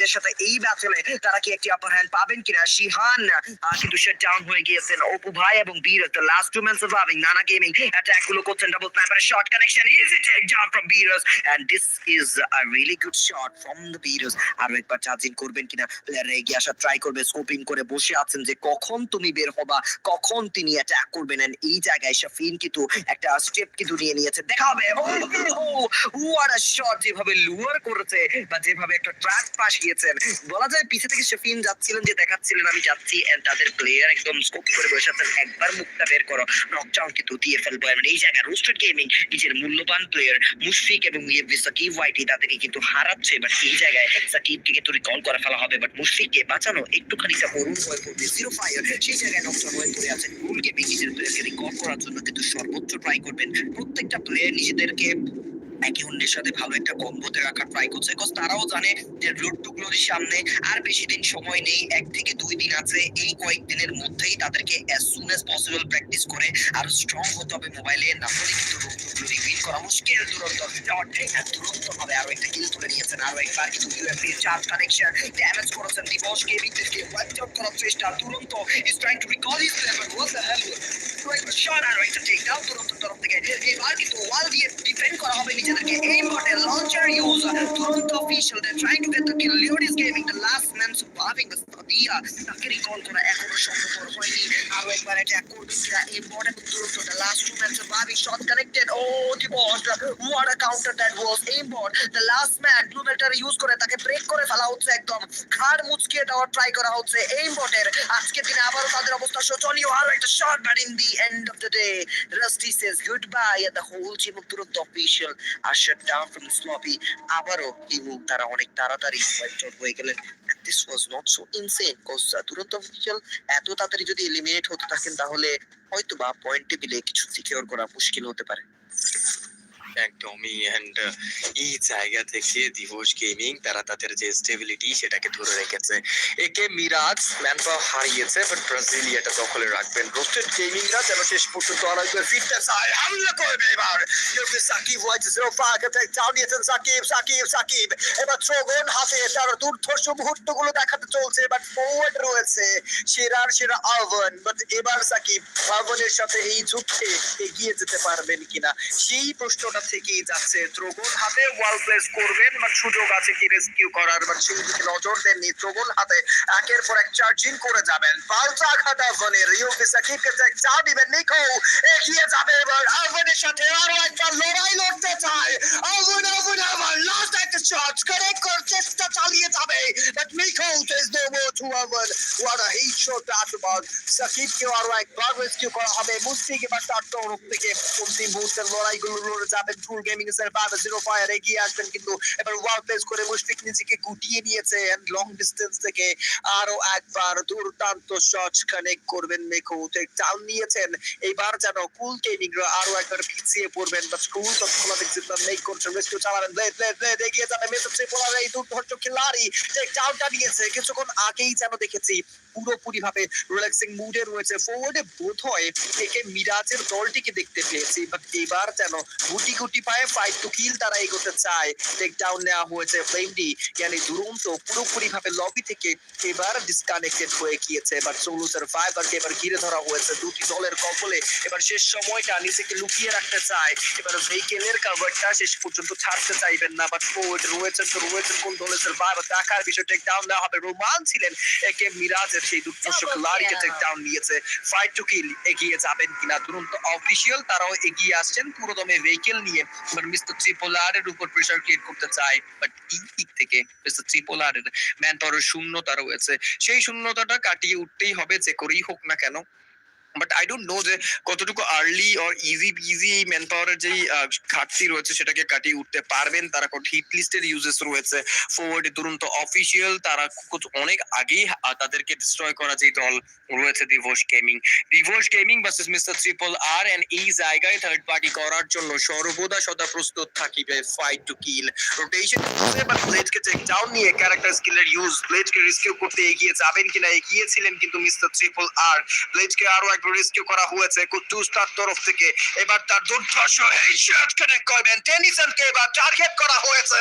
এর সাথে এই ব্যাটলে তারা কি একটি আপার হ্যান্ড পাবেন কিনা শিহান কিন্তু সে ডাউন হয়ে গিয়েছেন অপু ভাই এবং Bir the last two man surviving নানা গেমিং অ্যাটাকগুলো করছেন double sniper shot connection easy take down from বীরস and this is a really good shot from the বীরস আরও একবার চার্জিং করবেন কিনা প্লেয়ার এগিয়ে আসা ট্রাই করবে স্কোপিং করে বসে আছেন যে কখন তুমি বের হবা কখন তিনি অ্যাটাক করবেন and এই জায়গায় শাফিন কিন্তু একটা স্টেপ কিন্তু নিয়ে নিয়েছে দেখা হবে ও ওয়াট আ শট যেভাবে লুয়ার করেছে বা যেভাবে একটা ট্র্যাক পাস গিয়েছেন বলা যায় পিছে থেকে শাফিন যাচ্ছিলেন যে দেখাচ্ছিলেন, আমি যাচ্ছি তাদের প্লেয়ার একদম স্কোপ করে বসে আছেন, একবার মুখটা বের করো নকডাউন কিন্তু দিয়ে ফেলব। এবং এই জায়গায় রোস্টেড গেমিং নিজের মূল্যবান প্লেয়ার মুশফিক এবং সাকিব ওয়াইটি তাদেরকে কিন্তু হারাচ্ছে বাট এই জায়গায় সাকিবকে কিন্তু রিকল করে ফেলা হবে। বাট মুশফিককে বাঁচানো একটুখানি অরুণ হয়ে পড়বে জিরো ফায়ার সেই জায়গায় নকডাউন হয়ে পড়ে আছেন ভুল গেমিং নিজের প্লেয়ারকে রিকল করার জন্য কিন্তু সর্বোচ্চ ট্রাই করবেন। প্রত্যেকটা প্লেয়ার নিজেদেরকে একে অন্যের সাথে ভালো একটা কম্বোতে রাখার ট্রাই করছে? বিকজ তারাও জানে যে রোড টু গ্লোরির সামনে আর বেশি দিন সময় নেই, এক থেকে দুই দিন আছে। এই কয়েকদিনের মধ্যেই তাদেরকে as soon as possible practice করে আর স্ট্রং হতে হবে মোবাইলে না হলে কিন্তু রোড টু গ্লোরি উইন করা মুশকিল। দুরন্ত দুরন্ত হবে আরও একটা কিল তুলে নিয়েছেন আরও একবার। কিন্তু ইউএফএ চার কানেকশন ড্যামেজ করেছেন দিবস। গেমিংদেরকে ওয়াইপ আউট করার চেষ্টা, Duronto is trying to recall his level what the hell shot আর একটা টেক ডাউন দুরন্ত তরফ থেকে। এবার কিন্তু ওয়াল দিয়ে ডিফেন্ড করা হবে নিজেদেরকে এই model use Duronto official they trying to get the kill লিওডিস gaming the last man surviving the Sadia তাকে রিকল করা এখনও সম্ভব হয়নি আরও একবার অ্যাটাক কিনা এই model Duronto the last two man surviving shot connected ও দিবস what a counter that was aim bot the last man blue matter use করে তাকে ব্রেক করে ফেলা হচ্ছে একদম। ঘাড় মুচকিয়ে দেওয়ার ট্রাই করা হচ্ছে এইম বটের দিনে আবারও তাদের অবস্থা শোচনীয়। আরও একটা shot but in the end of the day rusty says good bye the whole team of Duronto official R shut down from sloppy আবারও মুখ তারা অনেক তাড়াতাড়ি ওয়াইপ আউট হয়ে গেলেন। This was not so insane cause Duronto official এত তাড়াতাড়ি যদি এলিমিনেট হতে থাকেন, তাহলে হয়তোবা পয়েন্ট টেবিলে কিছু সিকিউর করা মুশকিল হতে পারে। একদমই এন্ড এই জায়গা থেকে দিবস গেমিং তারা তাদের যে স্টেবিলিটি সেটাকে ধরে রেখেছে। একে মিরাজ ম্যান হারিয়েছে বাট ব্রাজিলিয়াটা দখলে রাখবেন। রোস্টেড গেমিংরা যেন শেষ পর্যন্ত আরেকবার ফিরতে চায়। হামলা করবে এবার। সাকিব ওয়াইজ জিরো ফাইভ চাও নিয়েছেন সাকিব সাকিব সাকিব এবার চোগন হাতে, তার দুর্ধর্ষ মুহূর্তগুলো দেখাতে চলছে বাট ফরওয়ার্ড রয়েছে সেরার সেরা আহ্বান বাট এবার সাকিব আহ্বানের সাথে এই যুদ্ধে এগিয়ে যেতে পারবেন কিনা? সেই প্রশ্নটা থেকেই যাচ্ছে ত্রোগন হাতে ওয়াল প্লেস করবেন বাট সুযোগ আছে কি রেস্কিউ করার বাট সেই দিকে নজর দেননি ত্রোগন হাতে একের পর এক চার্জিং করে যাবেন। পাল্টা আঘাত ইউপি সাকিবকে যে চা দিবেন নিকো এগিয়ে যাবে এবার আহ্বানের সাথে আরও একবার লড়াই লড়তে চায়। আহ্বান আহ্বান আহ্বান লাস্ট একটা শট কারেক্ট করার চেষ্টা চালিয়ে যাবে। But Niko is no more to আহ্বান what a heat shot that about সাকিবকে আরও একবার রেস্কিউ করা হবে। মুস্তিক এবার তার তরফ থেকে অন্তিম মুহূর্তের লড়াইগুলো লড়ে গেমিং এর জিরো ফায়ার এগিয়ে আসবেন কিন্তু এবার প্লেস করে মুশফিক নিজেকে গুটিয়ে নিয়েছে লং ডিস্টেন্স থেকে আরও একবার দুর্দান্ত শট কানেক্ট করবেন মেকো। নিয়েছেন। এইবার যেন কুল আরও একবার পিছিয়ে পড়বেন। বাট কুল তৎক্ষণাৎ জিতটা মেক করছেন রেস্কিউ চালাবেন। এগিয়ে যাবে। মেসেজ ট্রিপলার এই দুর্ধর্ষ খিলাড়ি। টেক ডাউনটা নিয়েছে। কিছুক্ষণ আগেই যেন দেখেছি পুরোপুরি ভাবে রিল্যাক্সিং মুডে রয়েছে। ফরওয়ার্ডে বোধ হয় একে মিরাজের দলটিকে দেখতে পেয়েছি বাট এবার যেন গুটি গুটি পায়ে ফাইট টু কিল তারা এগোতে চায়। টেক ডাউন নেওয়া হয়েছে ফ্লেমডি yani দুরন্ত পুরোপুরি ভাবে লবি থেকে এবার ডিসকানেক্টেড হয়ে গিয়েছে। এবার সোলো সার্ভাইভারকে এবার ঘিরে ধরা হয়েছে দুটি দলের কবলে। এবার শেষ সময়টা নিজেকে লুকিয়ে রাখতে চায়। এবার ভেহিকেলের কাভারটা শেষ পর্যন্ত ছাড়তে চাইবেন না। বাট ফোর্ড রয়েছেন তো রয়েছেন কোন দলের সার্ভাইভার দেখার বিষয় টেক ডাউন দেওয়া হবে। রোমান ছিলেন একে মিরাজের সেই দুর্ধর্ষ টেক ডাউন নিয়েছে ফাইট টু কিল এগিয়ে যাবেন কিনা দুরন্ত অফিসিয়াল তারাও এগিয়ে আসছেন পুরোদমে ভেহিকেল নিয়ে। বাট মিস্টার ত্রিপোলারের উপর প্রেসার ক্রিয়েট করতে চায় বাট এই দিক থেকে মিস্টার ত্রিপোলারের ম্যান শূন্যতা রয়েছে। সেই শূন্যতাটা কাটিয়ে উঠতেই হবে যে করেই হোক না কেন। বাট আই ডোন্ট নো যে কতটুকু early or easy easy man পাওয়ারের যেই ঘাটতি রয়েছে সেটাকে কাটিয়ে উঠতে পারবেন। তারা হিট লিস্টের ইউজেস রয়েছে। ফরওয়ার্ড অফিসিয়াল তারা অনেক আগেই তাদেরকে ডিস্ট্রয় করা যে দল রয়েছে gaming gaming versus mister triple R and এই জায়গায় থার্ড পার্টি করার জন্য সর্বদা সদা প্রস্তুত থাকিবে fight to kill rotation but ব্লেডকে take down নিয়ে ক্যারেক্টার স্কিলের ইউজ ব্লেডকে রেস্কিউ করতে এগিয়ে যাবেন কিনা? এগিয়েছিলেন কিন্তু মিস্টার ট্রিপল আর ব্লেডকে আরও রেস্কিউ করা হয়েছে তার তরফ থেকে। এবার তার দুর্ধর্ষ এই শট কানেক্ট করবেন এবার টার্গেট করা হয়েছে।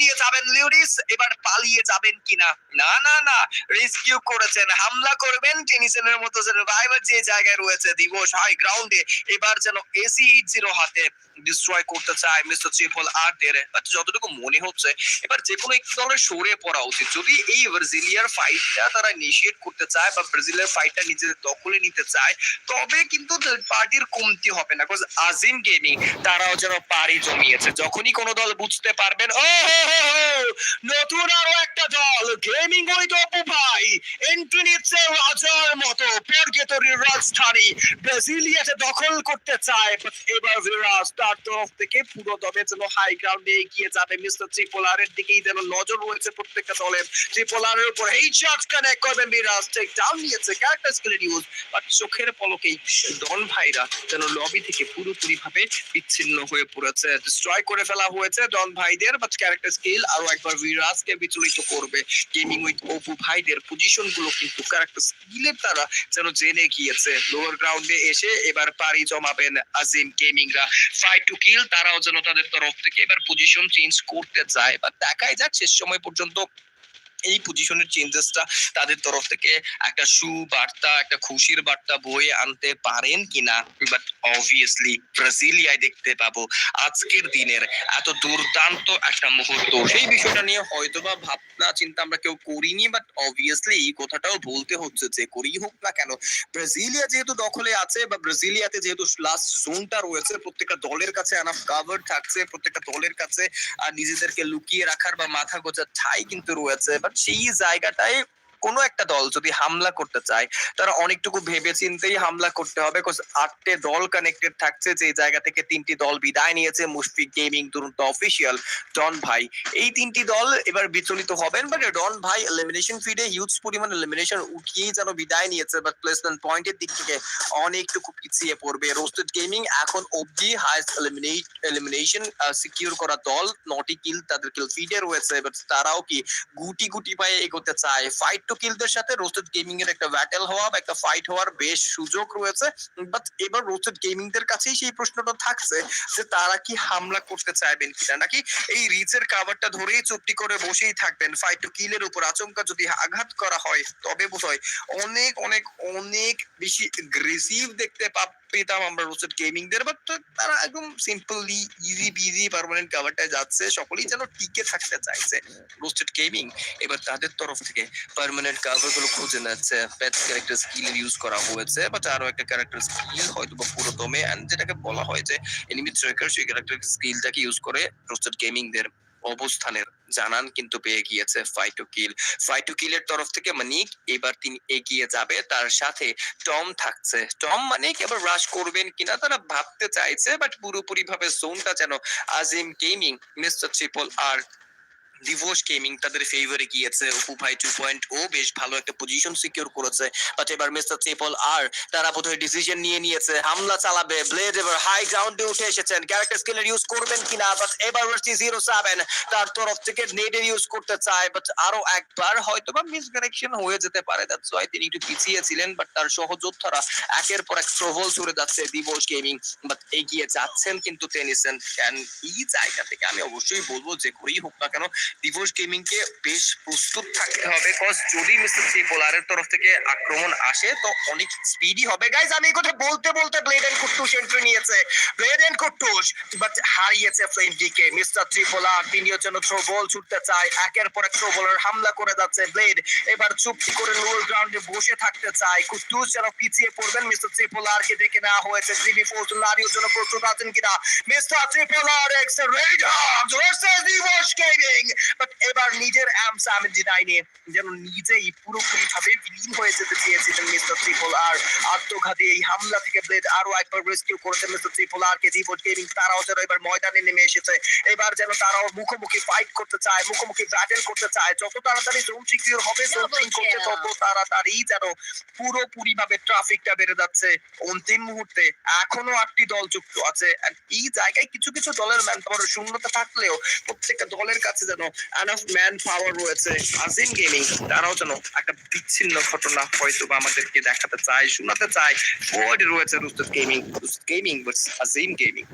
নিয়ে যাবেন লিউরিস এবার পালিয়ে যাবেন কিনা? না না না রেস্কিউ করেছেন, হামলা করবেন টেনিসনের মতো সার্ভাইভার যে জায়গায় রয়েছে, দিবস গ্রাউন্ডে এবার যেন এসি এইট জিরো হাতে ডিস্ট্রয় করতে চায় মিস্টার ট্রিপল আর দের। বাট যতটুকু মনে হচ্ছে, এবার যে কোনো একটি দলের সরে পড়া উচিত। যদি এই ব্রাজিলিয়ার ফাইটটা তারা ইনিশিয়েট করতে চায় বা ব্রাজিলের ফাইটটা নিজেদের দখলে নিতে চায়, তবে কিন্তু পার্টির কমতি হবে না বিকজ আজিম গেমিং তারাও যেন পারি জমিয়েছে। যখনই কোনো দল বুঝতে পারবেন, ও নতুন আরও একটা দল, গেমিং ওই অপু ভাই এন্ট্রি নিচ্ছে রাজার মতো, পেরগেতরির রাজধানী, ব্রাজিলিয়াতে দখল করতে চায়। এবার ভিরাজ তার তরফ থেকে পুরো দমে যেন হাই গ্রাউন্ডে এগিয়ে যাবে। মিস্টার ত্রিপোলারের দিকেই যেন নজর রয়েছে প্রত্যেকটা দলের। ত্রিপোলারের উপর এই শট কানেক্ট করবেন বিরাজ টেক ডাউন নিয়েছে। ক্যারেক্টার স্কিলের ইউজ বাট চোখের পলকেই ডন ভাইরা যেন লবি থেকে পুরোপুরি ভাবে বিচ্ছিন্ন হয়ে পড়েছে। ডিস্ট্রয় করে ফেলা হয়েছে ডন ভাইদের বাট ক্যারেক্টার স্কিল আরও একবার বিরাজকে বিচলিত করবে। গেমিং উইথ অপু ভাইদের পজিশনগুলো কিন্তু ক্যারেক্টার স্কিলের দ্বারা যেন জেনে গিয়েছে। লোয়ার গ্রাউন্ডে এসে এবার পাড়ি জমাবেন আজিম গেমিংরা ফাইট টু কিল তারাও যেন তাদের তরফ থেকে এবার পজিশন চেঞ্জ করতে চায় বা দেখাই যাক শেষ সময় পর্যন্ত এই পজিশনের চেঞ্জেসটা তাদের তরফ থেকে একটা সুবার্তা, একটা খুশির বার্তা বয়ে আনতে পারেন কিনা? বাট অবভিয়াসলি ব্রাজিলিয়ায় দেখতে পাবো আজকের দিনের এত দুর্দান্ত একটা মুহূর্ত। সেই বিষয়টা নিয়ে হয়তোবা ভাবনা চিন্তা আমরা কেউ করিনি বাট অবভিয়াসলি এই কথাটাও বলতে হচ্ছে যে করি হোক না কেন ব্রাজিলিয়া যেহেতু দখলে আছে বা ব্রাজিলিয়াতে যেহেতু লাস্ট জোনটা রয়েছে, প্রত্যেকটা দলের কাছে আনাফ কাভার থাকছে, প্রত্যেকটা দলের কাছে নিজেদেরকে লুকিয়ে রাখার বা মাথা গোজার ঠাই কিন্তু রয়েছে। বাট সেই জায়গাটায় কোনো একটা দল যদি হামলা করতে চায়, তারা অনেকটুকু ভেবে চিন্তেই হামলা করতে হবে। আটটে দল কানেক্টেড থাকছে যে জায়গা থেকে তিনটি দল বিদায় নিয়েছে, মুশফিক গেমিং দুরন্ত অফিসিয়াল ডন ভাই। এই তিনটি দল এবার বিচলিত হবেন বাট ডন ভাই এলিমিনেশন ফিডে হিউজ পরিমাণ এলিমিনেশন উঠিয়েই যেন বিদায় নিয়েছে বাট প্লেসমেন্ট পয়েন্টের দিক থেকে অনেকটুকু পিছিয়ে পড়বে। রোস্টেড গেমিং এখন অবধি হাইস্ট এলিমিনেট এলিমিনেশন সিকিউর করা দল নটি কিল তাদের কিল ফিডে রয়েছে বাট তারাও কি গুটি গুটি পায়ে এগোতে চায়? ফাইট কিলদের সাথে রোস্টেড গেমিং এর একটা ব্যাটেল হওয়া বা একটা ফাইট হওয়ার বেশ সুযোগ রয়েছে। বাট এবার রোস্টেড গেমিং দের কাছেই সেই প্রশ্নটা থাকছে যে তারা কি হামলা করতে চাইবেন কিনা? নাকি এই রিচের কাভারটা ধরেই চুপটি করে বসেই থাকবেন? ফাইট টু কিলের উপর আচমকা যদি আঘাত করা হয়, তবে অনেক অনেক অনেক বেশি গ্রেসিভ দেখতে পা- পেতাম আমরা রোস্টেড গেমিং দের। বাট তারা একদম সিম্পলি ইজি বিজি পার্মানেন্ট কাভারটায় যাচ্ছে। সকলেই যেন টিকে থাকতে চাইছে রোস্টেড গেমিং এবার তাদের তরফ থেকে পার্মানেন্ট কাভারগুলো খুঁজে নিচ্ছে প্যাচ ক্যারেক্টার স্কিল ইউজ করা হয়েছে বাট আরও একটা ক্যারেক্টার স্কিল হয়তো বা পুরো দমে and যেটাকে বলা হয় যে এনিমি ট্রেকার সেই ক্যারেক্টার স্কিলটাকে ইউজ করে রোস্টেড গেমিং দের অবস্থানের জানান কিন্তু পেয়ে গিয়েছে ফাইট কিল ফাইট কিলের তরফ থেকে মানিক এবার তিনি এগিয়ে যাবে, তার সাথে টম থাকছে। টম মানিক এবার রাশ করবেন কিনা তারা ভাবতে চাইছে বাট পুরোপুরি ভাবে জোনটা যেন Azim gaming mister triple R divorce gaming তাদের ফেভারে গিয়েছে। অপু ভাই টু পয়েন্ট ও বেশ ভালো একটা পজিশন সিকিউর করেছে। বাট এবার মিস্টার ট্রিপল আর তারা বোধহয় ডিসিশন নিয়ে নিয়েছে। হামলা চালাবে। ব্লেড এবার হাই গ্রাউন্ডে উঠে এসেছেন। ক্যারেক্টার স্কিলের ইউজ করবেন কিনা? বাট এবার হচ্ছে জিরো সেভেন তার তরফ থেকে নেটের ইউজ করতে চায়। বাট আরও একবার হয়তো বা মিসকানেকশন হয়ে যেতে পারে। দ্যাটস ওয়াই তিনি একটু পিছিয়ে ছিলেন। বাট তার সহযোদ্ধারা একের পর এক ট্রভল ছুড়ে যাচ্ছে দিবস গেমিং বাট এগিয়ে যাচ্ছেন কিন্তু টেনিসন এই জায়গা থেকে আমি অবশ্যই বলব, যে করেই হোক না কেন দিবস গেমিং কে বেশ প্রস্তুত থাকতে হবে কজ যদি মিস্টার ট্রিপোলারের তরফ থেকে আক্রমণ আসে, তো অনেক স্পিডি হবে। গাইজ আমি এই কথা বলতে বলতে ব্লেড এন্ড কুট্টুস এন্ট্রি নিয়েছে। ব্লেড এন্ড কুট্টুস বাট হারিয়েছে ফ্লেম ডিকে মিস্টার ট্রিপোলার তিনিও যেন থ্রো বল ছুটতে চায়, একের পর এক থ্রো বলার হামলা করে যাচ্ছে। ব্লেড এবার চুপটি করে লোয়ার গ্রাউন্ডে বসে থাকতে চায়। কুট্টুস যেন পিছিয়ে পড়বেন মিস্টার ট্রিপোলারকে ডেকে নেওয়া হয়েছে। থ্রি ফোর নারীর জন্য প্রস্তুত আছেন কিনা? মিস্টার ট্রিপোলার এক্স রেড হগস ভার্সেস দিবস গেমিং বাট এবার নিজের যেন নিজেই পুরোপুরি ভাবে বিলীন হয়ে যেতে চেয়েছিলেন মিস্টার ট্রিপল আর আত্মঘাতী এই হামলা থেকে ব্লেড আরও একবার রেস্কিউ মিস্টার ট্রিপল আর কে। গেমিং তারাও যেন এবার ময়দানে নেমে এসেছে। এবার যেন তারাও মুখোমুখি ফাইট করতে চায় মুখোমুখি ব্যাটেল করতে চায়। যত তাড়াতাড়ি জোন সিকিউর হবে জোন সিং করতে তত তাড়াতাড়ি যেন পুরোপুরি ভাবে ট্রাফিকটা বেড়ে যাচ্ছে। অন্তিম মুহূর্তে এখনও আটটি দল যুক্ত আছে। এই জায়গায় কিছু কিছু দলের ম্যান পাওয়ার শূন্যতা থাকলেও প্রত্যেকটা দলের কাছে যেন এনাফ ম্যান পাওয়ার রয়েছে, আজিম গেমিং তারাও যেন একটা বিচ্ছিন্ন ঘটনা হয়তো বা আমাদেরকে দেখাতে চায়, শোনাতে চায়। ফোর্ড রয়েছে roasted gaming roasted gaming but Azim gaming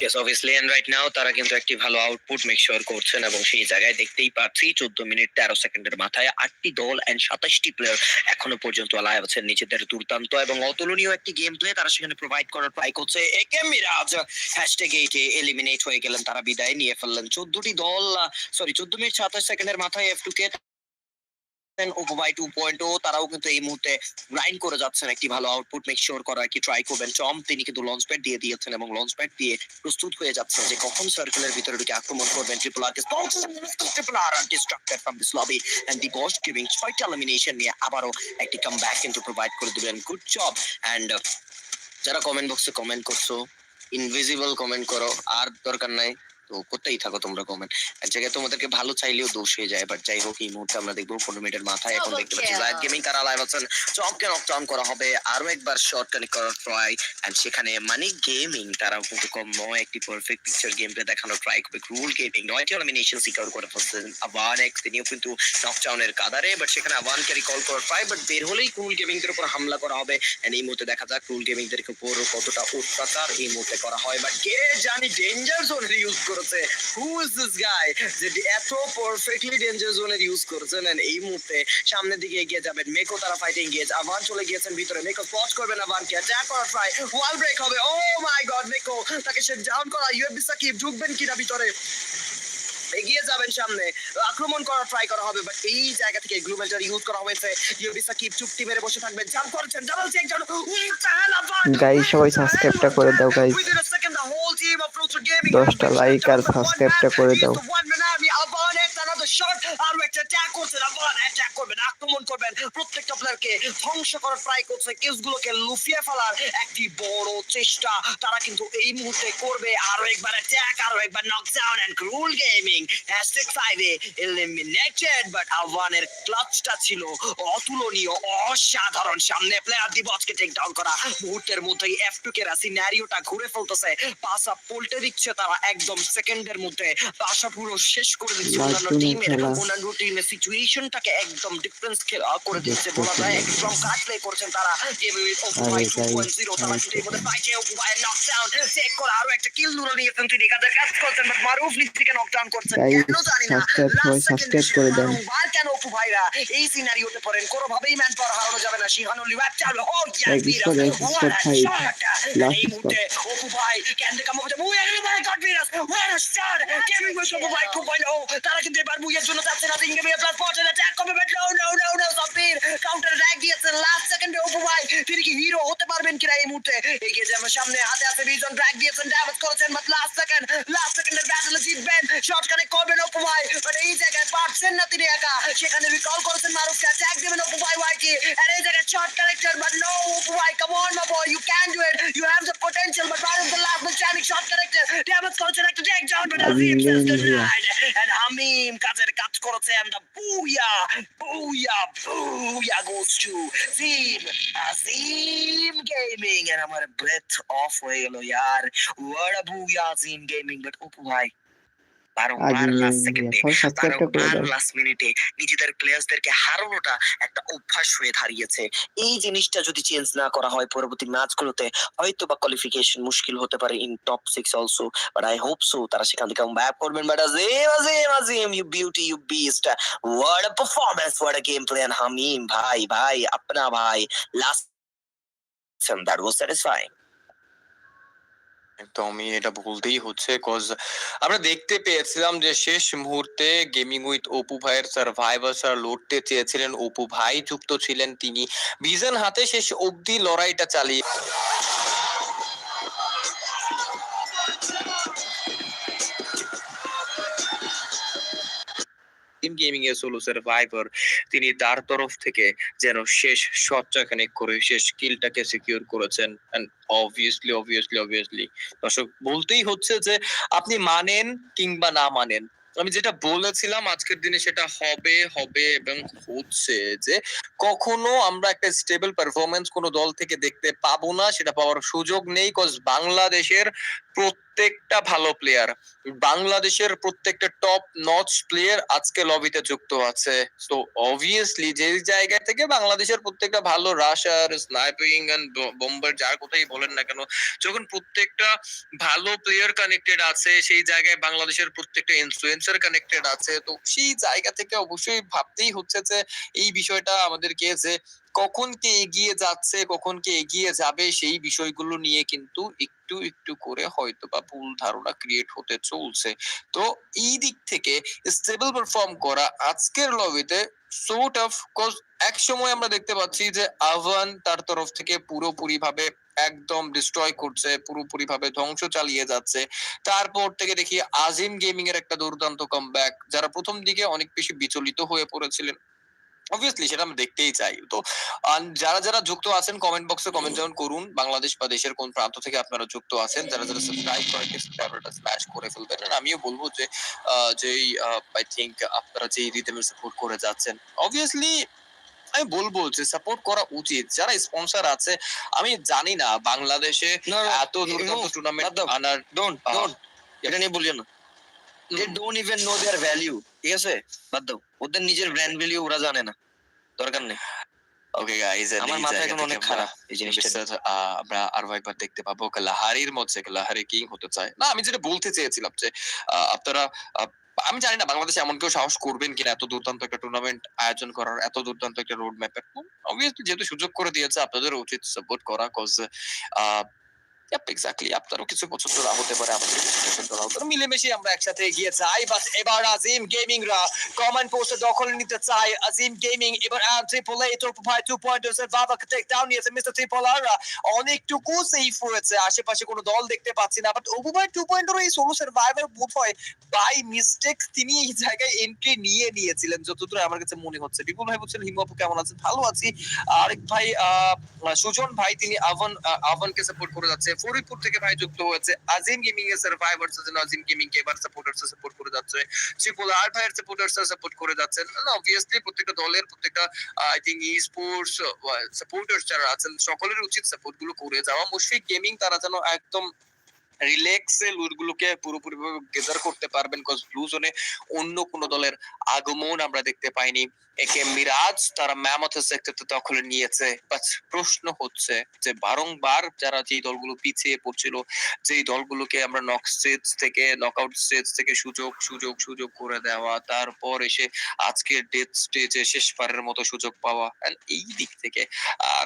yes obviously and right now তারা কিন্তু একটি ভালো আউটপুট মেক শিওর করছেন এবং সেই জায়গায় দেখতেই পাচ্ছি চোদ্দ মিনিট তেরো সেকেন্ডের মাথায় আটটি দল এন্ড সাতাশটি প্লেয়ার এখনও পর্যন্ত আলায় আছেন নিজেদের দুর্দান্ত এবং অতুলনীয় একটি গেম প্লে তারা সেখানে প্রোভাইড করার ট্রাই করছে। একে মিরাজ হ্যাশট্যাগ এইটে এলিমিনেট হয়ে গেলেন, তারা বিদায় নিয়ে ফেললেন। চোদ্দটি দল সরি চোদ্দ মিনিট সাতাশ সেকেন্ডের মাথায় এফ টু কে ও তারাও কিন্তু এই মুহূর্তে করে যাচ্ছেন একটি ভালো আউটপুট মেক শিওর করার কি ট্রাই করবেন। তিনি কিন্তু লঞ্চ প্যাড দিয়ে দিয়েছেন এবং লঞ্চ প্যাড দিয়ে প্রস্তুত হয়ে যাচ্ছেন যে কখন সার্কেলের ভিতরে ঢুকে আক্রমণ করবেন triple R triple R distracted from this lobby and the giving ছয়টা এলিমিনেশন নিয়ে আবারও একটি কাম ব্যাক কিন্তু প্রোভাইড করে দিবেন গুড জব এন্ড যারা কমেন্ট বক্সে কমেন্ট করছ ইনভিজিবল কমেন্ট করো, আর দরকার নাই। তো করতেই থাকো তোমরা কমেন্ট এক জায়গায় তোমাদেরকে ভালো চাইলেও দোষ হয়ে যায় বাট যাই হোক এই মুহূর্তে আমরা দেখব পনেরো মিনিটের মাথায় এখন দেখতে পাচ্ছি। গেমিং তারা লাইভ আছেন। চমকে নকটাউন করা হবে। আরও একবার শর্ট কানেক্ট করার ট্রাই এন্ড সেখানে মানি গেমিং তারাও কিন্তু কম নয়। একটি পারফেক্ট পিকচার গেম প্লে দেখানোর ট্রাই করবে। রুল গেমিং নয়টি সিকিউর করে ফেলছেন আবান এক্স তিনিও কিন্তু কাদারে বাট সেখানে আবানকে রিকল করার ট্রাই বাট বের হলেই ক্রুল গেমিং এর উপর হামলা করা হবে। এন্ড এই মুহূর্তে দেখা যাক ক্রুল গেমিং দের উপর কতটা অত্যাচার এই মুহূর্তে করা হয়। বাট কে জানি ডেঞ্জার জোনের ইউজ করেছে হু ইজ দিস গাই যে এত পারফেক্টলি ডেঞ্জার জোনের ইউজ করছেন এন্ড এই মুহূর্তে সামনের দিকে এগিয়ে যাবেন। মেকো তারা ফাইটিং গিয়েছ। আভান চলে গিয়েছেন ভিতরে। মেকো স্পট করবেন আভানকে অ্যাটাক করার ট্রাই ওয়াল ব্রেক হবে। ও মাই গড মেকো তাকে সে ডাউন করা। ইউএফবি সাকিব ঢুকবেন কিনা ভিতরে? এগিয়ে যাবেন সামনে। আক্রমণ করার ট্রাই করা হবে বাট এই জায়গা থেকে গ্লুমেন্টার ইউজ করা হয়েছে। ইউবি সাকিব চুক্তি মেরে বসে থাকবেন জাম্প করছেন ডাবল চেক ডাউন গাইস সবাই সাবস্ক্রাইবটা করে দাও, গাইস 10টা লাইক আর সাবস্ক্রাইবটা করে দাও। আক্রমণ করবেন প্রত্যেকটা প্লেয়ারকে ধ্বংস করার ট্রাই করছে। কেস গুলোকে লুফিয়ে ফেলার একটি বড় চেষ্টা তারা কিন্তু এই মুহূর্তে করবে। আরও একবার অ্যাটাক আরও একবার knockdown and Rule Gaming hashtag ফাইভে এলিমিনেটেড বাট আহ্বানের ক্লাচটা ছিল অতুলনীয় অসাধারণ। সামনে প্লেয়ার দিবসকে টেক ডাউন করা। মুহূর্তের মধ্যেই এফ টু কে সিনারিওটা ঘুরে ফেলতেছে। পাসা পল্টে দিচ্ছে তারা একদম সেকেন্ডের মধ্যে। পাসা পুরো শেষ করে দিচ্ছে। অন্যান্য খেলা। অন্যান্য সিচুয়েশনটাকে একদম ডিফারেন্স করে দিচ্ছে বলা যায় একদম কাজ প্লে করছেন তারা গেম উইথ ওপো আরে বাই guys, 2.0 তারা কিন্তু এই মধ্যে ফাইটে ওপো বাই নকডাউন চেক করে আরও একটা কিল নুরে নিয়েছেন তিনি কাদের কাজ করছেন বাট মারুফ নিজেকে নকডাউন করছেন কেন জানি না করে দেন। বার কেন অপু ভাইরা এই সিনারিওতে পড়েন কোনোভাবেই ম্যান পাওয়ার হারানো যাবে না শিহানুল লিভার চালবে ও Guys, squad, guys, squad fight. Last এই মুহূর্তে অপু ভাই উইথ অপু ভাই 2.0 তারা কিন্তু এবার মুইয়ের জন্য যাচ্ছে না ইংগে মিয়া প্লাস পয়েন্ট অ্যাটাক করবে but no no no no Sabir counter attack দিয়েছেন লাস্ট সেকেন্ডে অপু ভাই তিনি কি হিরো হতে পারবেন কিনা এই মুহূর্তে এগিয়ে যাবেন সামনে হাতে হাতে বিজন ড্র্যাগ দিয়েছেন ড্যামেজ করেছেন বাট লাস্ট সেকেন্ড লাস্ট সেকেন্ডের ব্যাটলে জিতবেন শট কানেক্ট করবেন অপু ভাই বাট এই জায়গায় পারছেন না তিনি একা সেখানে রিকল করেছেন মারুফকে অ্যাটাক দেবেন অপু ভাই ওয়াইটি আর এই জায়গায় shot connector but no Apu ভাই come on my boy you can do it you have the potential but Maruf the last mechanic shot connector damage করেছেন একটা take down but Azim Azim Gaming says here. Hamim কাজের কাজ করেছে and the booyah booyah booyah goes to Azim Azim Gaming and আমার breath off হয়ে গেল yar. what a booyah Azim Gaming but Apu ভাই বারংবার লাস্ট সেকেন্ডে here. সবাই সাবস্ক্রাইবটা করে বারংবার লাস্ট মিনিটে নিজেদের প্লেয়ার্সদেরকে হারানোটা একটা অভ্যাস হয়ে দাঁড়িয়েছে। এই জিনিসটা যদি চেঞ্জ না করা হয় পরবর্তী ম্যাচগুলোতে হয়তো বা কোয়ালিফিকেশন মুশকিল হতে পারে in top six also but I hope so তারা সেখান থেকে করবেন। But Azim Azim Azim you beauty you beast a performance game Hamim ভাই ভাই আপনা ভাই লাস্ট স্যাটিসফাইং একদমই এটা বলতেই হচ্ছে কজ আমরা দেখতে পেয়েছিলাম যে শেষ মুহূর্তে গেমিং উইথ অপু ভাইয়ের সার্ভাইভার স্যার লড়তে চেয়েছিলেন। অপু ভাই যুক্ত ছিলেন, তিনি ভিজন হাতে শেষ অবধি লড়াইটা চালিয়ে টিম গেমিং এর সোলো সার্ভাইভার তিনি তার তরফ থেকে যেন শেষ শটটা কানেক্ট করে, শেষ কিলটাকে সিকিউর করেছেন। এন্ড অবভিয়াসলি অবভিয়াসলি অবভিয়াসলি দর্শক, বলতেই হচ্ছে যে, আপনি মানেন কিংবা না মানেন আমি যেটা বলেছিলাম আজকের দিনে সেটা হবে হবে এবং হচ্ছে যে কখনো আমরা একটা স্টেবল পারফরমেন্স কোনো দল থেকে দেখতে পাবো না, সেটা পাওয়ার সুযোগ নেই কজ বাংলাদেশের প্রত্যেকটা ভালো প্লেয়ার বাংলাদেশের প্রত্যেকটা টপ নচ প্লেয়ার আজকে লবিতে যুক্ত আছে। তো অবভিয়াসলি যে জায়গা থেকে বাংলাদেশের প্রত্যেকটা ভালো রাশার স্নাইপিং বোম্বার যার কথাই বলেন না কেন, যখন প্রত্যেকটা ভালো প্লেয়ার কানেক্টেড আছে, সেই জায়গায় বাংলাদেশের প্রত্যেকটা ইনফ্লুয়েন্সার কানেক্টেড আছে। তো সেই জায়গা থেকে অবশ্যই ভাবতেই হচ্ছে যে, এই বিষয়টা আমাদেরকে যে, কখন কে এগিয়ে যাচ্ছে, কখন কে এগিয়ে যাবে, সেই বিষয়গুলো নিয়ে কিন্তু একটু একটু করে হয়তো বা ভুল ধারণা ক্রিয়েট হতে চলছে। তো এই দিক থেকে স্টেবল পারফর্ম করা আজকের লবিতে সো টাফ কজ এক সময় আমরা দেখতে পাচ্ছি যে, আহ্বান তার তরফ থেকে পুরোপুরি ভাবে একদম ডিস্ট্রয় করছে পুরোপুরি ভাবে ধ্বংস চালিয়ে যাচ্ছে। তারপর থেকে দেখি আজিম গেমিং এর একটা দুর্দান্ত কামব্যাক যারা প্রথম দিকে অনেক বেশি বিচলিত হয়ে পড়েছিলেন। অবভিয়াসলি সেটা আমরা দেখতেই চাই। তো যারা যারা যুক্ত আছেন কমেন্ট বক্সে কমেন্ট ডাউন করুন, বাংলাদেশ বা দেশের কোন প্রান্ত থেকে আপনারা যুক্ত আছেন, যারা যারা সাবস্ক্রাইব করেন সাবস্ক্রাইবারটা স্ম্যাশ করে ফেলবেন। আর আমিও বলব যে যেই আই থিংক আপনারা যেই রিদমের সাপোর্ট করে যাচ্ছেন। অবভিয়াসলি আমি বলব যে সাপোর্ট করা উচিত। যারা স্পন্সর আছে আমি জানি না বাংলাদেশে এত দুর্দান্ত টুর্নামেন্ট। আনার ডোন্ট ডোন্ট এটা নিয়ে বলিও না। They don't even know their value ঠিক আছে? বাদ দাও। ওদের নিজের ব্র্যান্ড ভ্যালু ওরা জানে না। দরকার নেই। ওকে গাইজ আমার মাথা এখন অনেক খারাপ এই জিনিসটা আমরা আরও একবার দেখতে পাবো মধ্যে কিং হতে চায়। না আমি যেটা বলতে চেয়েছিলাম যে আহ, আপনারা আমি জানি না বাংলাদেশে এমন কেউ সাহস করবেন কিনা এত দুর্দান্ত একটা টুর্নামেন্ট আয়োজন করার এত দুর্দান্ত একটা রোড ম্যাপের অবভিয়াসলি যেহেতু সুযোগ করে দিয়েছে আপনাদের উচিত সাপোর্ট করা কজ এক্স্যাক্টলি আপনারও কিছু হতে পারে আমাদের কিছু হতে মিলেমিশে আমরা একসাথে এগিয়ে যাই। এবার আজিম গেমিং রা দখল নিতে আজিম গেমিং এবার ট্রিপল এ ভাই টু পয়েন্ট বাবাকে টেক ডাউন নিয়েছে মিস্টার ট্রিপল আর অনেকটুকু সেফ হয়েছে আশেপাশে কোনো দল দেখতে পাচ্ছি না বাট ভাই এই সোলো সার্ভাইভার হয় বাই মিস্টেক তিনি এই জায়গায় এন্ট্রি নিয়ে নিয়েছিলেন যতদূর আমার কাছে মনে হচ্ছে। বিপুল ভাই বলছেন হিমবাবু কেমন আছেন? ভালো আছি। আরেক ভাই সুজন ভাই তিনি আহ, আহ্বানকে সাপোর্ট করে যাচ্ছে। ফরিদপুর থেকে ভাই যুক্ত হয়েছে। আজিম গেমিং এর সার্ভাইভার্স আছে আজিম গেমিং কে এবার সাপোর্টার্স সাপোর্ট করে যাচ্ছে। ট্রিপল আর ভাইয়ের সাপোর্টার্স সাপোর্ট করে যাচ্ছেন। অবভিয়াসলি প্রত্যেকটা দলের, প্রত্যেকটা I think esports supporters যারা আছেন, সকলের উচিত সাপোর্টগুলো করে যাওয়া। মুশফিক গেমিং তারা যেন একদম রিল্যাক্সে লুট গুলোকে পুরোপুরি ভাবে গেদার করতে পারবেন কজ ব্লু জোনে অন্য কোন দলের আগমন আমরা দেখতে পাইনি। একে মিরাজ তারা ম্যামথের সেক্টরতে দখলে নিয়েছে। বাট প্রশ্ন হচ্ছে যে বারংবার যারা যে দলগুলো পিছিয়ে পড়ছিল, যেই দলগুলোকে আমরা নক স্টেজ থেকে নকআউট স্টেজ থেকে সুযোগ সুযোগ সুযোগ করে দেওয়া, তারপর এসে আজকে ডেথ স্টেজে শেষবারের মতো সুযোগ পাওয়া এই দিক থেকে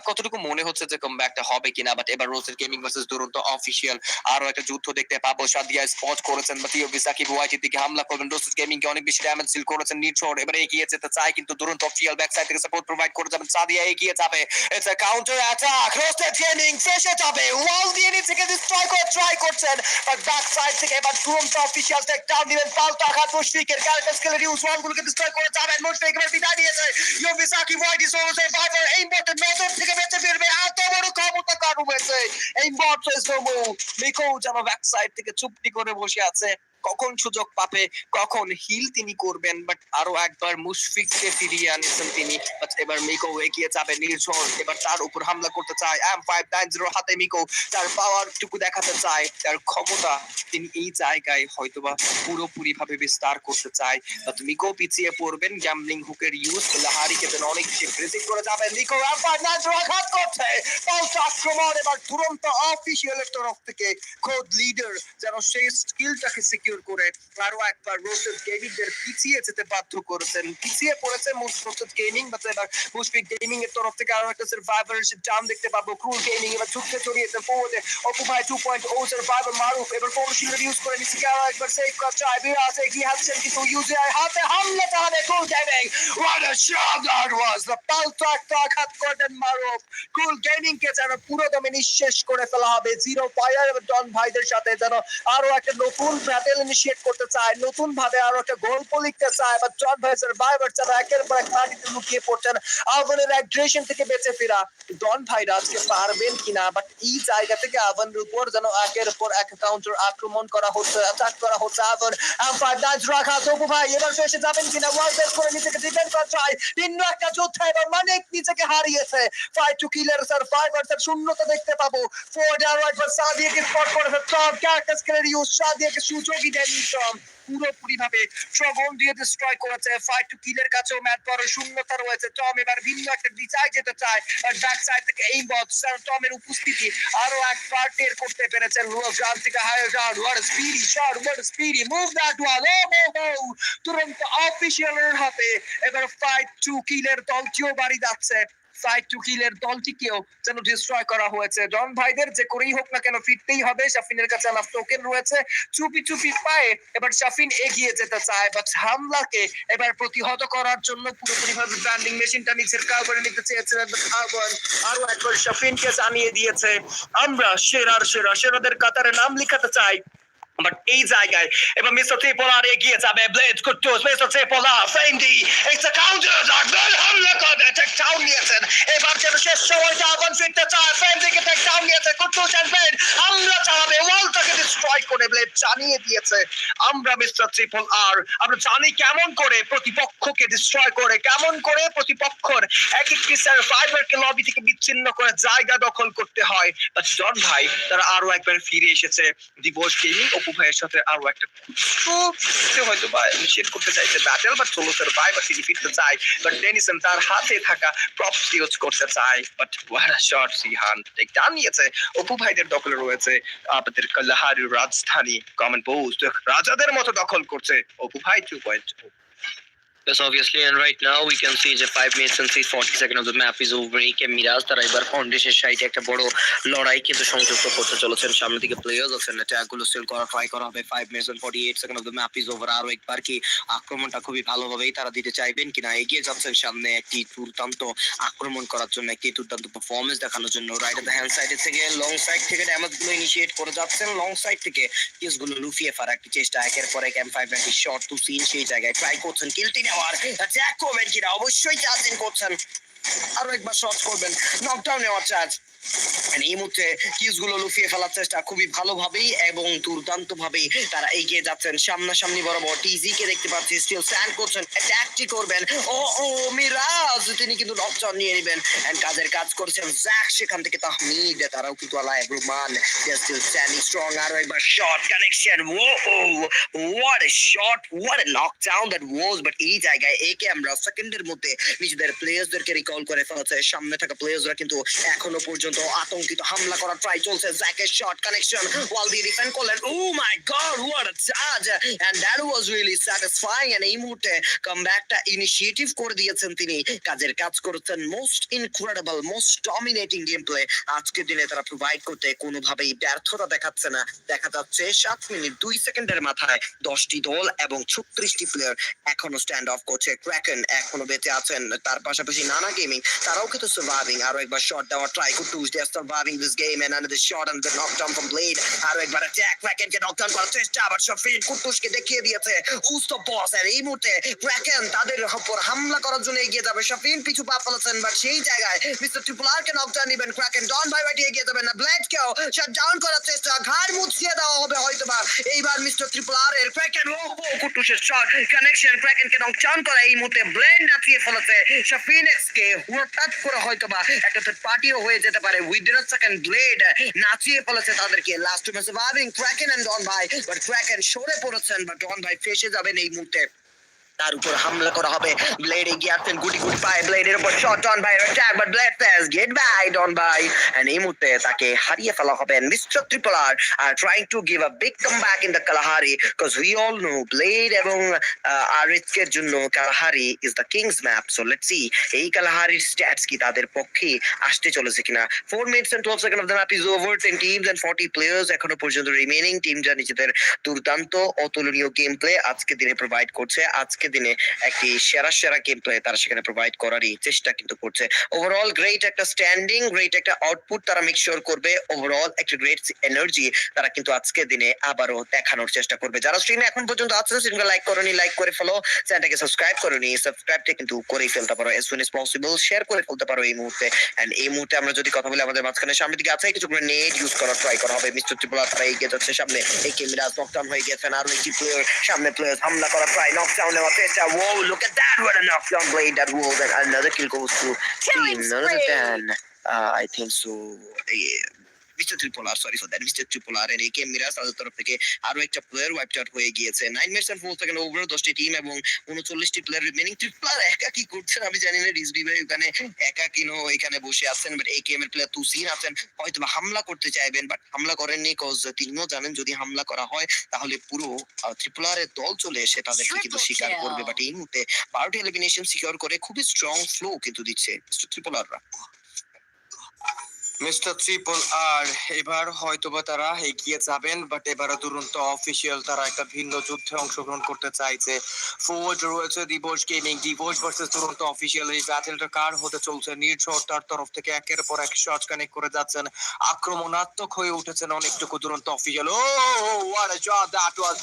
কতটুকু মনে হচ্ছে যে কমব্যাকটা হবে কিনা? বাট এবার রোজের গেমিং ভার্সেস দুরন্ত অফিসিয়াল আরও একটা যুদ্ধ দেখতে পাবো। সাদিয়া স্পট করেছেন বা তিও বিসাকি বুয়াইটির দিকে হামলা করবেন। রোজের গেমিং কে অনেক বেশি ড্যামেজ সিল করেছেন নিচর এবারে এগিয়ে যেতে চায় কিন্তু দুরন্ত অফিসিয়াল ব্যাক সাইড থেকে সাপোর্ট প্রোভাইড করে যাবেন। সাদিয়া এগিয়ে যাবে। It's a counter attack roasted gaming ফেসে যাবে। ওয়াল দিয়ে নিচে থেকে ডিস্ট্রয় করে ট্রাই করছেন। বাট ব্যাক সাইড থেকে এবার তুরন্ত অফিসিয়াল টেক ডাউন দিবেন পাল্টা আঘাত মুশফিকের ক্যারেক্টার স্কিলের ইউজ ওয়ালগুলোকে ডিস্ট্রয় করে যাবেন মুশফিক এবার বিদায় নিয়েছে। ইয়োবিসাকি ওয়াইটি সোলো সার্ভাইভার এই বটে নজর থেকে বেঁচে ফিরবে। এত বড় ক্ষমতা কার রয়েছে? এই বট সোমো মিকো যেন ব্যাক সাইড থেকে চুপটি করে বসে আছে। কখন সুযোগ পাবে, কখন হিল তিনি করবেন বাট আরও একবার মুশফিককে ফিরিয়ে আনিয়েছেন তিনি। এবার মিকো এগিয়ে যাবে নির্ঝর। এবার তার উপর হামলা করতে চায় এম ফাইভ নাইন জিরো হাতে মিকো তার পাওয়ার টুকু দেখাতে চায়। তার ক্ষমতা তিনি এই জায়গায় হয়তোবা পুরোপুরি ভাবে বিস্তার করতে চায়। বাট মিকো পিছিয়ে পড়বেন গ্যামলিং হুকের ইউজ লাহারিকে যেন অনেক বেশি ব্রেজিং করে যাবে। Miko M five nine zero আঘাত করছে। পাল্টা আক্রমণ, এবার তুরন্ত অফিসিয়ালের তরফ থেকে খোদ লিডার যেন সেই স্কিলটাকে সিকিউর করে আরও একবার রোস্টেড গেমিং দের পিছিয়ে যেতে বাধ্য করেছেন। পিছিয়ে পড়েছে রোস্টেড গেমিং বাট এবার মুশফিক গেমিং এর তরফ থেকে আরও একটা সার্ভাইভারশিপ ডাউন দেখতে পাবো। ক্রুল গেমিং এবার ঝুঁকতে চড়িয়েছে ফোর্ডে অপু ভাই টু পয়েন্ট ও সার্ভাইভার মারুফ এবার কোন শিল্ড ইউজ করে নিচ্ছে। আরও একবার সেভ করা চায় বিরাজ এগিয়ে আসছেন কিন্তু ইউজিআই হাতে হামলা চালাবে ক্রুল gaming What a shot that was! The পাল্টা একটা আঘাত করলেন মারুফ কুল গেমিং কে যেন পুরো দমে নিঃশেষ করে ফেলা হবে। জিরো ফায়ার এবং ডন ভাইদের সাথে যেন আরও একটা নতুন ব্যাটেল ব্যাটেল ইনিশিয়েট করতে চায় নতুন ভাবে আরও একটা গল্প লিখতে চায় বা জন ভাই সার্ভাইভার যারা একের পর এক মাটিতে লুকিয়ে পড়ছেন, আহ্বানের অ্যাগ্রেশন থেকে বেঁচে ফেরা। ডন ভাইরা আজকে পারবেন কিনা বাট এই জায়গা থেকে আহ্বানের উপর যেন একের পর এক কাউন্টার আক্রমণ করা হচ্ছে অ্যাটাক করা হচ্ছে আহ্বান। ফাইভ নাইট রাখা, তবু ভাই, এবার ফেসে যাবেন কিনা? ওয়াল বেস করে নিজেকে ডিফেন্ড করা চাই ভিন্ন একটা যোদ্ধা, এবার মানিক নিজেকে হারিয়েছে। ফাইভ টু কিলার সার্ভাইভার শূন্যতা দেখতে পাবো। ফোর রাইট ফর সাদিয়াকে স্পট করেছে। টপ ক্যারেক্টার স্কেলের ইউজ সাদিয়াকে সুযোগই দেননি টম পুরোপুরি ভাবে ট্রগন দিয়ে ডিস্ট্রয় করেছে। ফাইট টু কিলের কাছেও ম্যাচ বড় শূন্যতা রয়েছে। টম এবার ভিন্ন একটা দিশায় যেতে চায়। ডাক সাইড থেকে এই বট টমের উপস্থিতি আরও এক পার করতে পেরেছেন। রুয়াল গ্রাউন্ড থেকে higher ground what speedy shot what speedy move that wall ও ও তুরন্ত অফিসিয়ালের হাতে এবার ফাইট টু কিলের দলটিও বাড়ি যাচ্ছে। ফাইট টু কিলের দলটিকেও যেন ডিস্ট্রয় করা হয়েছে। ডন ভাইদের যে করেই হোক না কেন ফিরতেই হবে, শাফিনের কাছে আনাফ টোকেন রয়েছে। চুপি চুপি পায়ে এবার শাফিন এগিয়ে যেতে চায় বাট হামলাকে এবার প্রতিহত করার জন্য পুরোপুরি ভাবে ব্র্যান্ডিং মেশিনটা নিজের কাউরে নিতে but আরও একবার শাফিনকে জানিয়ে দিয়েছে, আমরা সেরার সেরা, সেরাদের কাতারে নাম লিখাতে চাই বাট এই জায়গায় এবার মিস্টার ত্রিপোলার এগিয়ে যাবে। ব্লেড কুট্টুস, মিস্টার ত্রিপোলা ফেন্ডি একটা কাউন্টার ডাকবেন হামলা করে টেক ডাউন নিয়েছেন এবার যেন শেষ বিচ্ছিন্ন করে জায়গা দখল করতে হয়। জন ভাই, তারা আরও একবার ফিরে এসেছে। দিবস গেমিং অপু ভাইয়ের সাথে আরও একটা হয়তো বা নিষেধ করতে চাইছে ব্যাটেল বা সোলো সার্ভাইভার তিনি ফিরতে চায়। বাট ডেনিসন তার হাতে থাকা প্রপস ইউজ করতে চায়। But war shot Sihan take down Apu ভাইদের দখলে রয়েছে। আপনাদের কালাহারির রাজধানী কমন পোস্ট রাজাদের মতো দখল করছে। অপু ভাই two point Yes, obviously, and right now we can see যে five minutes and six forty second of the map is over. কে মিরাজ তারা এবার ফাউন্ডেশনের সাইডে একটা বড় লড়াই কিন্তু সংযুক্ত করতে চলেছেন। সামনের দিকে প্লেয়ার্স আছেন। অ্যাটাকগুলো স্টিল করা ট্রাই করা হবে। Five minutes and forty eight second of the map is over আরও একবার কি আক্রমণটা খুবই ভালোভাবেই তারা দিতে চাইবেন কিনা? এগিয়ে যাচ্ছেন সামনে একটি দুর্দান্ত আক্রমণ করার জন্য একটি দুর্দান্ত পারফরমেন্স দেখানোর জন্য। রাইট দ্য হ্যান্ড সাইডে থেকে লং সাইড থেকে ড্যামেজগুলো ইনিশিয়েট করে যাচ্ছেন। লং সাইড থেকে কিসগুলো লুফিয়ে ফেলার একটি চেষ্টা। একের পর এক এম ফাইভ নাইনটি শর্ট টু সিন সেই জায়গায় ট্রাই করছেন। কিলটি নেওয়ার অ্যাটাক করবেন কিনা অবশ্যই চার্জিং করছেন। আরও একবার শর্ট করবেন। নকডাউন নেওয়ার চার্জ এই মুহূর্তে কিসগুলো লুফিয়ে ফেলার চেষ্টা খুবই ভালোভাবেই এবং দুর্দান্ত ভাবেই তারা এগিয়ে যাচ্ছেন। সামনাসামনি বরাবর টিজি কে দেখতে পাচ্ছি স্টিল স্ট্যান্ড করছেন অ্যাটাকটি করবেন। ও ও, মিরাজ, তিনি কিন্তু নকডাউন নিয়ে নেবেন। এন্ড কাজের কাজ করছেন জ্যাক সেখান থেকে তাহমিদ, তারাও কিন্তু আলায় রুমান স্টিল স্ট্যান্ডিং স্ট্রং আরও একবার short connection oh oh what a shot what a knockdown that was but এই জায়গায় একে আমরা সেকেন্ডের মধ্যে নিজেদের প্লেয়ার্সদেরকে রিকল করে ফেলেছে। সামনে থাকা প্লেয়ার্সরা কিন্তু এখনও পর্যন্ত আতঙ্কিত। হামলা করার ট্রাই চলছে। জ্যাকের শট কানেকশন ওয়াল দিয়ে ডিফেন্ড করলেন। ও my god what a charge and that was really satisfying and এই মুহূর্তে কামব্যাকটা ইনিশিয়েটিভ করে দিয়েছেন তিনি। কাজের কাজ করেছেন most incredible most dominating gameplay আজকের দিনে তারা প্রোভাইড করতে কোনোভাবেই ব্যর্থতা দেখাচ্ছে না। দেখা যাচ্ছে সাত মিনিট দুই সেকেন্ডের মাথায় দশটি দল এবং ছত্রিশটি প্লেয়ার এখনও স্ট্যান্ড অফ করছে। ক্র্যাকেন এখনও বেঁচে আছেন। তার পাশাপাশি নানা গেমিং তারাও কিন্তু সার্ভাইভিং আরও একবার শট দেওয়ার ট্রাই করতে are surviving this game. And another shot and the knockdown from Blade. আরও একবার attack? Kraken কে knockdown করার চেষ্টা আবার শফিন কুটুসকে দেখিয়ে দিয়েছে who's the boss? আর এই মুহূর্তে Kraken তাদের উপর হামলা করার জন্য এগিয়ে যাবে। শফিন পিছু পা ফেলেছেন বাট সেই জায়গায় মিস্টার ট্রিপল আর কে knockdown নেবেন। Kraken ডন বাই বাইটি এগিয়ে যাবেন। না Blade কেও শাট ডাউন করার চেষ্টা। ঘাড় মুছিয়ে দেওয়া হবে হয়তোবা। এইবার মিস্টার ট্রিপল আর এর Kraken ও কুটুসের শট কানেকশন Kraken কে knockdown করা। এই মুহূর্তে Blade নাচিয়ে ফেলেছে। শফিন এক্স কে হঠাৎ করে হয়তো বা একটা থার্ড পার্টিও হয়ে যেতে পারে। উইদিন সেকেন্ড ব্লেড নাচিয়ে ফেলেছে তাদেরকে। লাস্ট ম্যাচে সার্ভাইভিং ক্র্যাকেন এন্ড ডন ভাই বাট ক্র্যাকেন সরে পড়েছেন বাট ডন ভাই ফেসে যাবেন এই মুহূর্তে। তার উপর হামলা করা হবে। ব্লেড এগিয়ে আসছেন গুটি গুটি পায়। ব্লেডের উপর শট ডন ভাই but Blade pass get by Don ভাই। এন্ড এই মুহূর্তে তাকে হারিয়ে ফেলা হবে mister triple R R trying to give a big come back in the Kalahari because we all know Blade এবং আরিতকের জন্য Kalahari is the kings map so let's see এই কালাহারির স্ট্যাটস কি তাদের পক্ষে আসতে চলেছে কিনা? Four minutes and twelve second of the map is over ten teams and forty players এখনও পর্যন্ত রিমেনিং টিম যা নিজেদের দুর্দান্ত, অতুলনীয় গেম প্লে আজকে দিনে প্রোভাইড করছে। আজকে আজকে দিনে একটি সেরা সেরা গেম প্লে তারা সেখানে প্রোভাইড করারই চেষ্টা কিন্তু করছে। ওভারঅল গ্রেট একটা স্ট্যান্ডিং গ্রেট একটা আউটপুট তারা মেক শিওর করবে। ওভারঅল একটা গ্রেট এনার্জি তারা কিন্তু আজকে দিনে আবারও দেখানোর চেষ্টা করবে। যারা স্ট্রিমে এখন পর্যন্ত আছেন স্ট্রিমকে লাইক করনি লাইক করে ফেলো চ্যানেলটাকে সাবস্ক্রাইব করনি সাবস্ক্রাইবটা কিন্তু করেই ফেলতে পারো as soon as possible share করে ফেলতে পারো এই মুহূর্তে। এন্ড এই মুহূর্তে আমরা যদি কথা বলি আমাদের মাঝখানে, সামনের দিকে আছে কিছু নেট ইউজ করার ট্রাই করা হবে। মিস্টার ত্রিপুরা তারা এগিয়ে যাচ্ছে সামনে। এই কেমিরাজ নকডাউন হয়ে গেছেন আর একটি প্লেয়ার সামনে প্লেয়ার হামলা করার ট্রাই নকডাউন নেওয়া Arteta. Whoa, look at that. What a knockdown blade that was. And another kill goes to Killing team. Another 10. Uh, I think so. Yeah. Mister triple R sorry for that mister triple R এর একে মিরাজ তাদের তরফ থেকে আরও একটা player wipe out হয়ে গিয়েছে। Nine minutes and four second over দশটি টিম এবং উনচল্লিশটি প্লেয়ার রিমেনিং ত্রিপোলার একা কি করছেন আমি জানি না রিজবি ভাই ওখানে একা কিনো এখানে বসে আছেন বাট এই গেমের প্লেয়ার তুসিন আছেন হয়তো হামলা করতে চাইবেন বাট হামলা করেননি কজ তিনিও জানেন যদি হামলা করা হয় তাহলে পুরো ত্রিপুলারের দল চলে এসে তাদেরকে কিন্তু শিকার করবে। বাট এই মুহূর্তে বারোটি এলিমিনেশন সিকিউর করে খুবই স্ট্রং ফ্লো কিন্তু দিচ্ছে ত্রিপুলাররা মিস্টার আর এবার হয়তোবা তারা এগিয়ে যাবেন বাট দুরন্ত অফিসিয়াল তারা একটা ভিন্ন যুদ্ধে অংশগ্রহণ করতে চাইছে। ফোর্ড রয়েছে দিবস গেমিং দিবস ভার্সেস দুরন্ত অফিসিয়াল এই ব্যাটেলটা কার হতে চলছে? তরফ থেকে একের পর এক কানেক্ট করে যাচ্ছেন। আক্রমণাত্মক হয়ে উঠেছেন অনেকটুকু Duronto official oh what a shot that was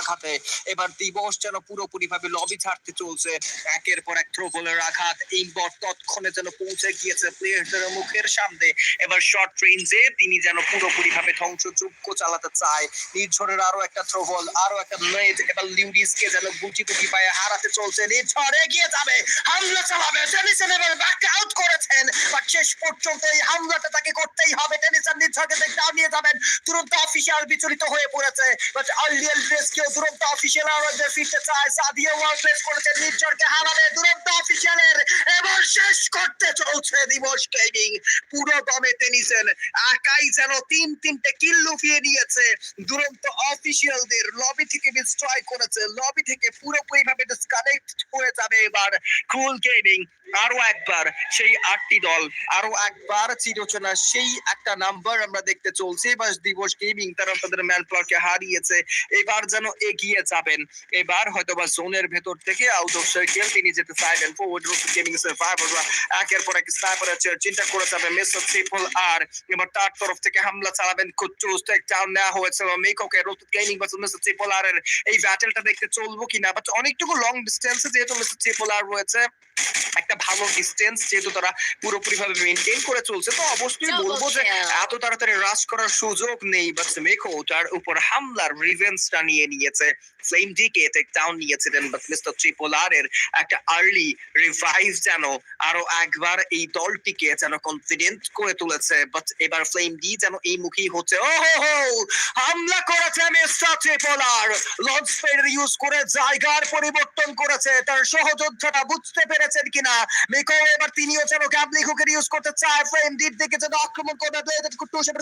আঘাতে। এবার দিবস যেন পুরোপুরি ভাবে লবি ছাড়তে চলছে। একের পর এক থ্রো বলের আঘাত। ইনবট তৎক্ষণে যেন পৌঁছে গিয়েছে প্লেয়ারদের মুখের সামনে। এবার শর্ট রেঞ্জে তিনি যেন পুরোপুরি ভাবে ধ্বংসযজ্ঞ চালাতে চায়। নির্ঝরের আরও একটা থ্রো বল আরও একটা নেট এবার লিউডিসকে যেন গুটি গুটি পায়ে হারাতে চলছে। নির্ঝর এগিয়ে যাবে, হামলা চালাবে ব্যাক আউট করেছেন। শেষ পর্যন্ত এই হামলাটা তাকে করতেই হবে। নির্ঝরকে ডাউন নিয়ে যাবেন। তুরন্ত অফিসিয়াল বিচলিত হয়ে পড়েছে। বাট আর্লিয়াল রেস্কিউ তুরন্ত অফিসিয়াল ফিরতে চায়। সাদিও ওয়াল প্লেস করেছে নির্ঝরকে হারাবে। তুরন্ত অফিসিয়ালের এবার শেষ করতে চলছে দিবস গেমিং পুরো দমে টেনিসেন একাই যেন তিন তিনটে কিল লুফিয়ে নিয়েছে। দুরন্ত অফিসিয়ালদের লবি থেকে ডিস্ট্রয় করেছে। লবি থেকে পুরোপুরি ভাবে ডিসকানেক্ট হয়ে যাবে এবার কুল গেমিং আরও একবার সেই আটটি দল আরও একবার চিরচেনা সেই একটা নাম্বার আমরা দেখতে চলছি। এবার দিবস গেমিং তারা তাদের ম্যান প্লটকে হারিয়েছে। এবার যেন এগিয়ে যাবেন। এবার হয়তোবা জোনের ভেতর থেকে আউট অফ সার্কেল তিনি যেতে চাইবেন। ফরওয়ার্ড রুট গেমিং সার্ভাইভার একের পর এক স্নাইপারের চিন্তা করে যাবে। মিস্টার ট্রিপল আর এবার তার তরফ থেকে হামলা চালাবেন কুচুস টেক ডাউন নেওয়া মেকোকে রুট গেমিং বা মিস্টার ট্রিপল আর এর এই ব্যাটেলটা দেখতে চলবো কিনা? বাট অনেকটুকু লং ডিস্টেন্সে যেহেতু মিস্টার ট্রিপল আর রয়েছে একটা ভালো ডিস্টেন্স যেহেতু তারা পুরোপুরি ভাবে মেনটেন করে চলছে তো অবশ্যই বলব যে এত তাড়াতাড়ি রাশ করার সুযোগ নেই বাট মেকো তার উপর হামলার রিভেন্সটা নিয়ে নিয়েছে। ফ্লেম ডিকে টেক ডাউন নিয়েছিলেন বাট মিস্টার ট্রিপোলার এর একটা আর্লি রিভাইভ যেন আরও একবার এই দলটিকে যেন কনফিডেন্ট করে তুলেছে বাট এবার ফ্লেম ডি যেন এই মুখী হচ্ছে ও হো হামলা করেছে ট্রিপোলার লঞ্চ ইউজ করে জায়গার পরিবর্তন করেছে, তার সহযোদ্ধাটা বুঝতে পেরেছেন কিনা? মেকো এবার তিনিও যেন গ্যাবলিং হুকের ইউজ করতে চায় ফ্লেম ডির দিকে যেন আক্রমণ করবে